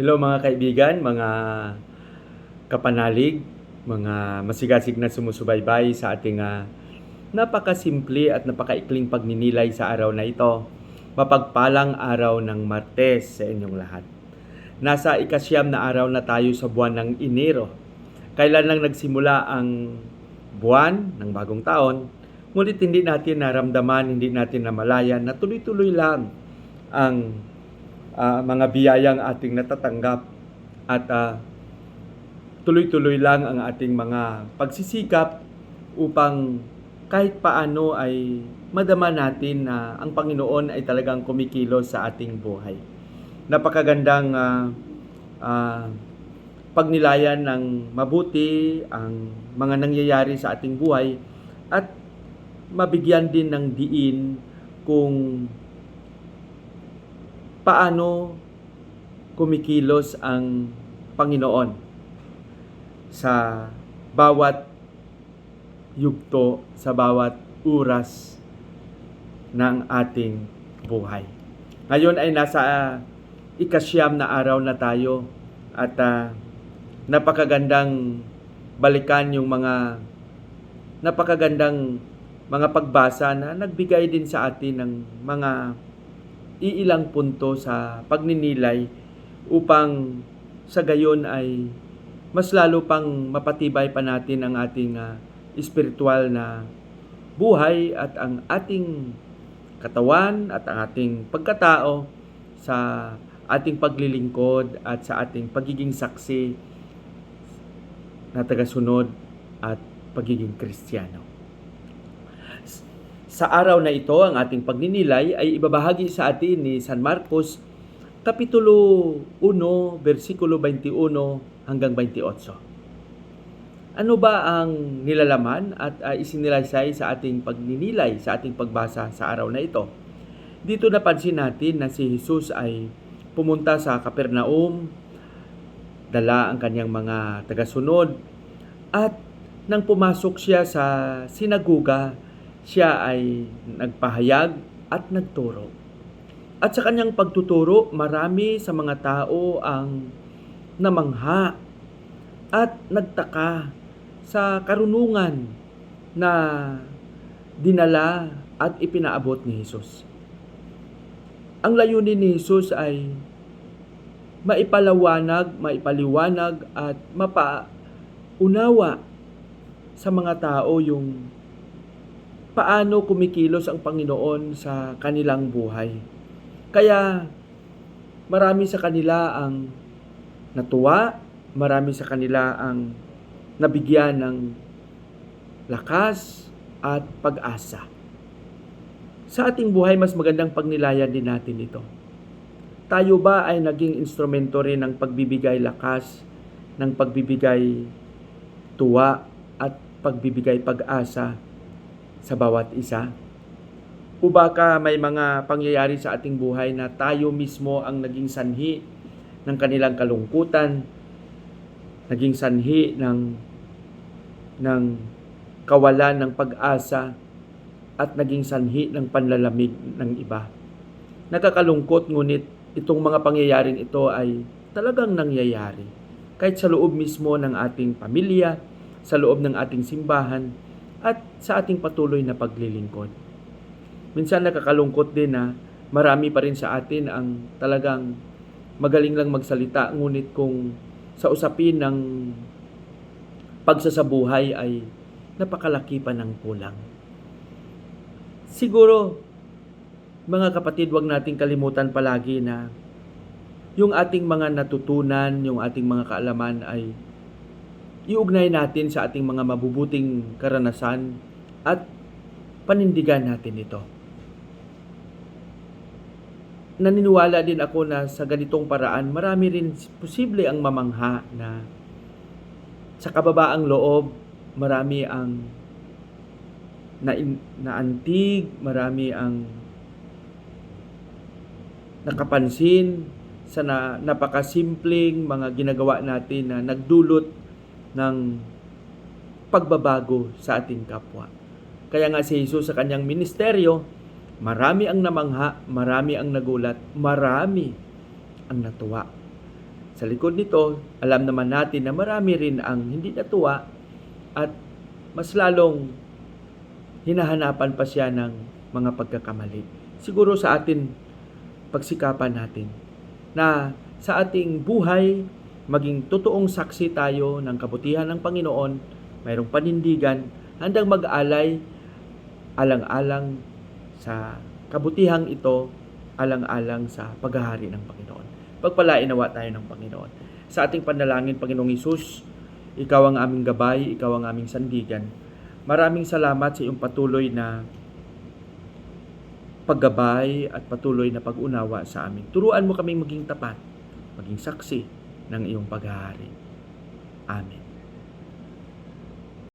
Hello mga kaibigan, mga kapanalig, mga masigasig na sumusubaybay sa ating ah, napakasimple at napakaikling pagninilay sa araw na ito. Mapagpalang araw ng Martes sa inyong lahat. Nasa ikasyam na araw na tayo sa buwan ng Enero. Kailan lang nagsimula ang buwan ng bagong taon, ngunit hindi natin naramdaman, hindi natin namalayan na tuloy-tuloy lang ang ah, mga biyayang ating natatanggap at ah, tuloy-tuloy lang ang ating mga pagsisikap upang kahit paano ay madama natin na ang Panginoon ay talagang kumikilos sa ating buhay. Napakagandang ah, ah, pagnilayan ng mabuti ang mga nangyayari sa ating buhay at mabigyan din ng diin kung paano kumikilos ang Panginoon sa bawat yugto, sa bawat oras ng ating buhay. Ngayon ay nasa ah, ikasyam na araw na tayo at ah, napakagandang balikan yung mga napakagandang mga pagbasa na nagbigay din sa atin ng mga iilang punto sa pagninilay upang sa gayon ay mas lalo pang mapatibay pa natin ang ating ah, espiritual na buhay at ang ating katawan at ang ating pagkatao sa ating paglilingkod at sa ating pagiging saksi na tagasunod at pagiging kristyano. Sa araw na ito, ang ating pagninilay ay ibabahagi sa atin ni San Marcos Kapitulo 1, versikulo 21 hanggang 28. Ano ba ang nilalaman at uh, isinilaysay sa ating pagninilay, sa ating pagbasa sa araw na ito? Dito napansin natin na si Jesus ay pumunta sa Kapernaum, dala ang kanyang mga tagasunod, at nang pumasok siya sa sinaguga, siya ay nagpahayag at nagturo. At sa kanyang pagtuturo, marami sa mga tao ang namangha at nagtaka sa karunungan na dinala at ipinaabot ni Jesus. Ang layunin ni Jesus ay maipalawanag, maipaliwanag at mapaunawa sa mga tao yung paano kumikilos ang Panginoon sa kanilang buhay. Kaya marami sa kanila ang natuwa, marami sa kanila ang nabigyan ng lakas at pag-asa. Sa ating buhay, mas magandang pagnilayan din natin ito. Tayo ba ay naging instrumento rin ng pagbibigay lakas, ng pagbibigay tuwa at pagbibigay pag-asa sa bawat isa? O baka may mga pangyayari sa ating buhay na tayo mismo ang naging sanhi ng kanilang kalungkutan, naging sanhi ng ng kawalan ng pag-asa at naging sanhi ng panlalamig ng iba. Nakakalungkot ngunit itong mga pangyayaring ito ay talagang nangyayari. Kahit sa loob mismo ng ating pamilya, sa loob ng ating simbahan, at sa ating patuloy na paglilingkod. Minsan nakakalungkot din na marami pa rin sa atin ang talagang magaling lang magsalita, ngunit kung sa usapin ng pagsasabuhay ay napakalaki pa ng kulang. Siguro, mga kapatid, wag nating kalimutan palagi na yung ating mga natutunan, yung ating mga kaalaman ay iugnay natin sa ating mga mabubuting karanasan at panindigan natin ito. Naniniwala din ako na sa ganitong paraan, marami rin posible ang mamangha na sa kababaang loob, marami ang na naantig, marami ang nakapansin sa na, napakasimpleng mga ginagawa natin na nagdulot ng pagbabago sa ating kapwa. Kaya nga si Jesus sa kanyang ministeryo, marami ang namangha, marami ang nagulat, marami ang natuwa. Sa likod nito, alam naman natin na marami rin ang hindi natuwa at mas lalong hinahanapan pa siya ng mga pagkakamali. Siguro sa atin, pagsikapan natin na sa ating buhay, maging totoong saksi tayo ng kabutihan ng Panginoon, mayroong panindigan, handang mag-alay, alang-alang sa kabutihang ito, alang-alang sa paghahari ng Panginoon. Pagpalain nawa tayo ng Panginoon. Sa ating panalangin, Panginoong Isus, Ikaw ang aming gabay, Ikaw ang aming sandigan. Maraming salamat sa iyong patuloy na paggabay at patuloy na pag-unawa sa amin. Turuan mo kaming maging tapat, maging saksi ng iyong paghahari. Amen.